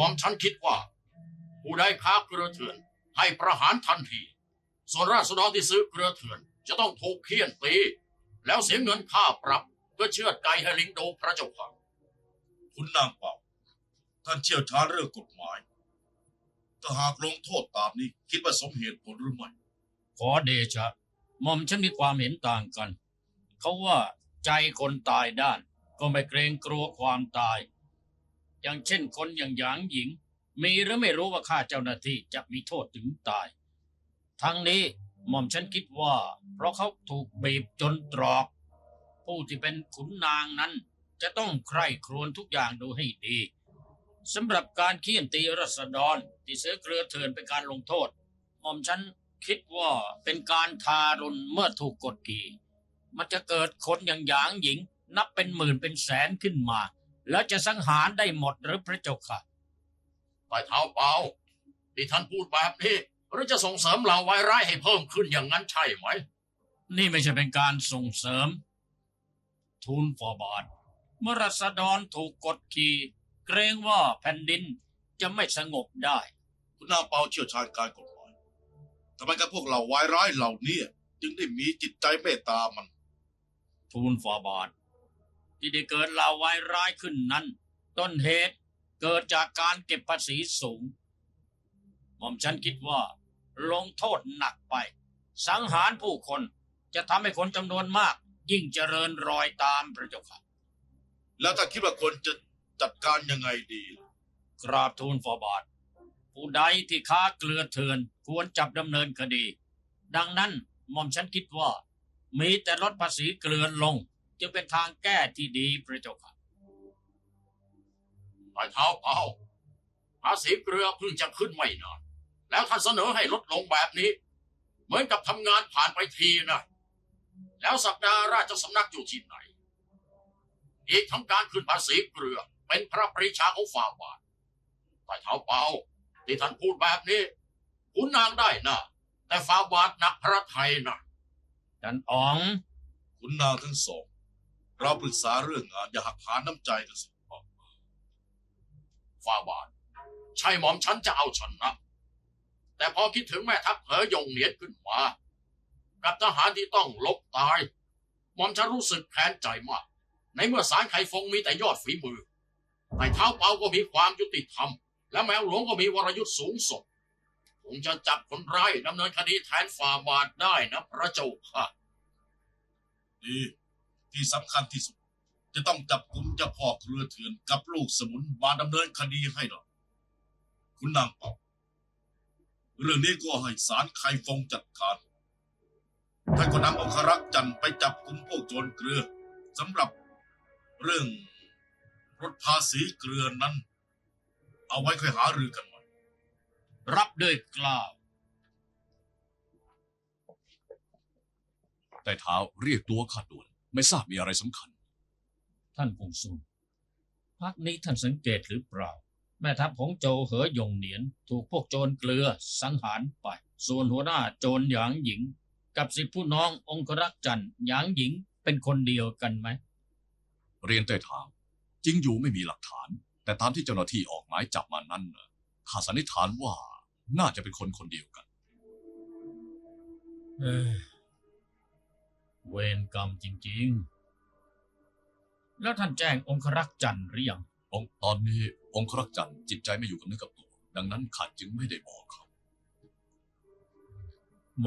มอมฉันคิดว่า ผู้ใดค้าเกลือเถื่อน ให้ประหารทันที ส่วนราษฎรที่ซื้อเกลือเถื่อน จะต้องถูกเคี่ยนตี แล้วเสียเงินค่าปรับเพื่อเชือดไก่ให้ลิงดูพระเจ้าค่ะคุณนางเป่า ท่านเชี่ยวชาญเรื่องกฎหมายถ้าหากลงโทษตามนี้คิดว่าสมเหตุผลหรือไม่ขอเดชะหม่อมฉันมีความเห็นต่างกัน เขาว่าใจคนตายด้าน ก็ไม่เกรงกลัวความตาย อย่างเช่นคนอย่างหยางหญิง มีหรือไม่รู้ว่าฆ่าเจ้าหน้าที่จะมีโทษถึงตาย ทั้งนี้หม่อมฉันคิดว่า เพราะเขาถูกบีบจนตรอก ผู้ที่เป็นขุนนางนั้น จะต้องใคร่ครวญทุกอย่างดูให้ดีสำหรับการเคี่ยนตีรัษฎรที่ซื้อเกลือเถื่อนเป็นการลงโทษหม่อมฉันคิดว่าเป็นการทารุณเมื่อถูกกดขี่ มันจะเกิดคนอย่างหยางหญิง นับเป็นหมื่นเป็นแสนขึ้นมา แล้วจะสังหารได้หมดหรือพระเจ้าค่ะใต้เท้าเปล่าที่ท่านพูดแบบนี้หรือจะส่งเสริมเหล่าวายร้ายให้เพิ่มขึ้นอย่างนั้นใช่ไหม นี่ไม่ใช่เป็นการส่งเสริม ทูลฟอบาท เมื่อรัษฎรถูกกดขี่เกรงว่าแผ่นดินจะไม่สงบได้ คุณนางเป่าเชี่ยวชาญการกฎหมายทำไมกับพวกเหล่าวายร้ายเหล่านี้จึงได้มีจิตใจเมตตามัน ทูลฟาบาท ที่ได้เกิดลาวายร้ายขึ้นนั้น ต้นเหตุเกิดจากการเก็บภาษีสูง หม่อมฉันคิดว่า ลงโทษหนักไป สังหารผู้คนจะทำให้คนจำนวนมาก ยิ่งเจริญรอยตามพระเจ้าค่ะ แล้วถ้าคิดว่าคนจะจัดการยังไงดีล่ะกราบทูลฟาบาท ผู้ใดที่ค้าเกลือเถื่อนควรจับดำเนินคดี ดังนั้นหม่อมฉันคิดว่า มีแต่ลดภาษีเกลือลง จึงเป็นทางแก้ที่ดีพระเจ้าค่ะใต้เท้าเปล่าภาษีเกลือเพิ่งจะขึ้นไม่นานแล้วท่านเสนอให้ลดลงแบบนี้ เหมือนกับทำงานผ่านไปทีนะแล้วสัปดาห์ราชสำนักอยู่ที่ไหน อีกทั้งการขึ้นภาษีเกลือเป็นพระปรีชาของฝ่าบาทใต้เท้าเปล่าที่ท่านพูดแบบนี้คุณนางได้นะแต่ฝ่าบาทหนักพระไทยนะดันอ๋องคุณนางทั้งสอง เราปรึกษาเรื่องงานอย่าหักหาน้ำใจกันสิฝ่าบาทใช่หมอมฉันจะเอาชนะ แต่พอคิดถึงแม่ทัพเหอยงเหนียนขึ้นมา กับทหารที่ต้องลบตาย หมอมฉันรู้สึกแค้นใจมาก ในเมื่อสารไข่ฟงมีแต่ยอดฝีมือแต่เท้าเปาก็มีความยุติธรรม และแมวหลวงก็มีวรยุทธ์สูงส่งคงจะจับคนร้ายดำเนินคดีแทนฝ่าบาทได้นะพระเจ้าค่ะดี ที่สำคัญที่สุด จะต้องจับกลุ่มเจ้าพ่อเครือเถื่อนกับลูกสมุนมาดำเนินคดีให้หรอกคุณนางเป่าเรื่องนี้ก็ให้ศาลไคฟงจัดการท่านก็นำองครักษ์จันทร์ไปจับกลุ่มพวกโจรเกลือสำหรับเรื่องลดภาษีเกลือนั้น เอาไว้ค่อยหารือกันใหม่รับด้วยกล้าวแต่เท้าเรียกตัวข้าด่วน ไม่ทราบมีอะไรสำคัญ ท่านพงซุนพักนี้ท่านสังเกตหรือเปล่า แม่ทัพของโจวเหอยงเหนียน ถูกพวกโจรเกลือสังหารไป ส่วนหัวหน้าโจรหยางหญิง กับสิทธิผู้น้ององครักษ์จันทร์หยางหญิงเป็นคนเดียวกันไหม เรียนแต่เท้าจริงอยู่ไม่มีหลักฐาน แต่ตามที่เจ้าหน้าที่ออกหมายจับมานั้นน่ะข้าสันนิษฐานว่าน่าจะเป็นคนคนเดียวกัน เอ้ย เวรกรรมจริงๆ แล้วท่านแจ้งองครักษ์จันทร์หรือยัง องค์ตอนนี้องครักษ์จันทร์จิตใจไม่อยู่กับเนื้อกับตัว ดังนั้นข้าจึงไม่ได้บอกเขา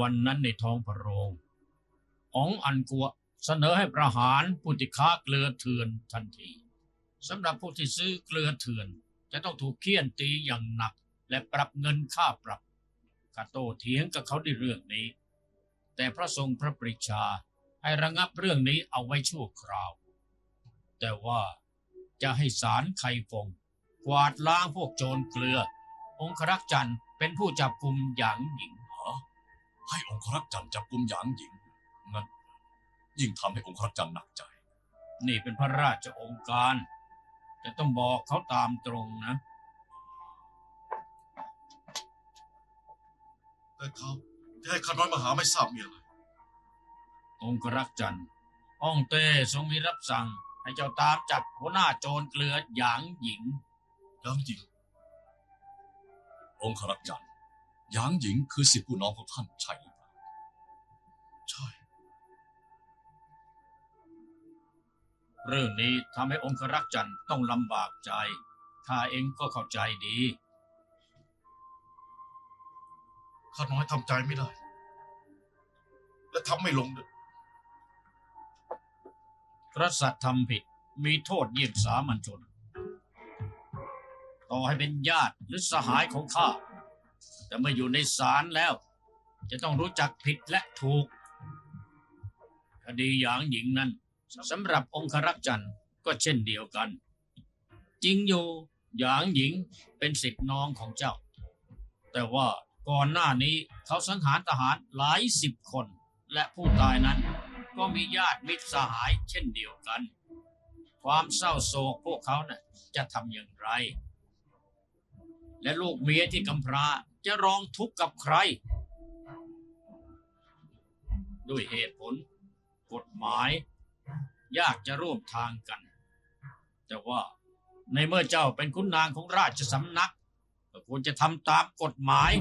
วันนั้นในท้องพระโรงอ๋องอันกัวเสนอให้ประหารผู้ที่ค้าเกลือเถื่อนทันทีสำหรับผู้ที่ซื้อเกลือเถื่อน จะต้องถูกเคี่ยนตีอย่างหนัก และปรับเงินค่าปรับข้าโตเถียงกับเขาในเรื่องนี้ แต่พระทรงพระปริชา ให้ระงับเรื่องนี้เอาไว้ชั่วคราว แต่ว่าจะให้ศาลไคฟง กวาดล้างพวกโจรเกลือ องครักษ์จันทร์เป็นผู้จับกลุ่มหยางหญิงให้องครักษ์จันทร์จับกุมหยางหญิงงั้นยิ่งทำให้องครักษ์จันทร์หนักใจ นี่เป็นพระราชองค์การ จะต้องบอกเขาตามตรงนะ แต่เขาที่ให้ข้าน้อยมาหาไม่ทราบมีอะไร องครักษ์จันทร์ฮ่องเต้ทรงมีรับสั่ง ให้เจ้าตามจับหัวหน้าโจรเกลือหยางหญิงยังจริง องครักษ์จันทร์หยางหญิงคือสิทธิผู้น้องของท่านใช่หรือเปล่าใช่ เรื่องนี้ทำให้องครักษ์จันทร์ต้องลำบากใจข้าเองก็เข้าใจดีข้าน้อยทำใจไม่ได้ และทำไม่ลงด้วย กษัตริย์ทำผิดมีโทษเยี่ยงสามัญชน ต่อให้เป็นญาติหรือสหายของข้า แต่เมื่ออยู่ในศาลแล้ว จะต้องรู้จักผิดและถูก คดีหยางหญิงนั้นสำหรับองครักษ์จันทร์ก็เช่นเดียวกัน จริงอยู่หยางหญิงเป็นสิทธิน้องของเจ้า แต่ว่าก่อนหน้านี้เขาสังหารทหารหลายสิบคนและผู้ตายนั้น ก็มีญาติมิตรสหายเช่นเดียวกัน ความเศร้าโศกพวกเขาน่ะจะทำอย่างไร และลูกเมียที่กำพร้าจะร้องทุกข์กับใคร ด้วยเหตุผล กฎหมาย ยากจะร่วมทางกัน แต่ว่าในเมื่อเจ้าเป็นคุณนางของราชสำนักก็ควรจะทำตามกฎหมาย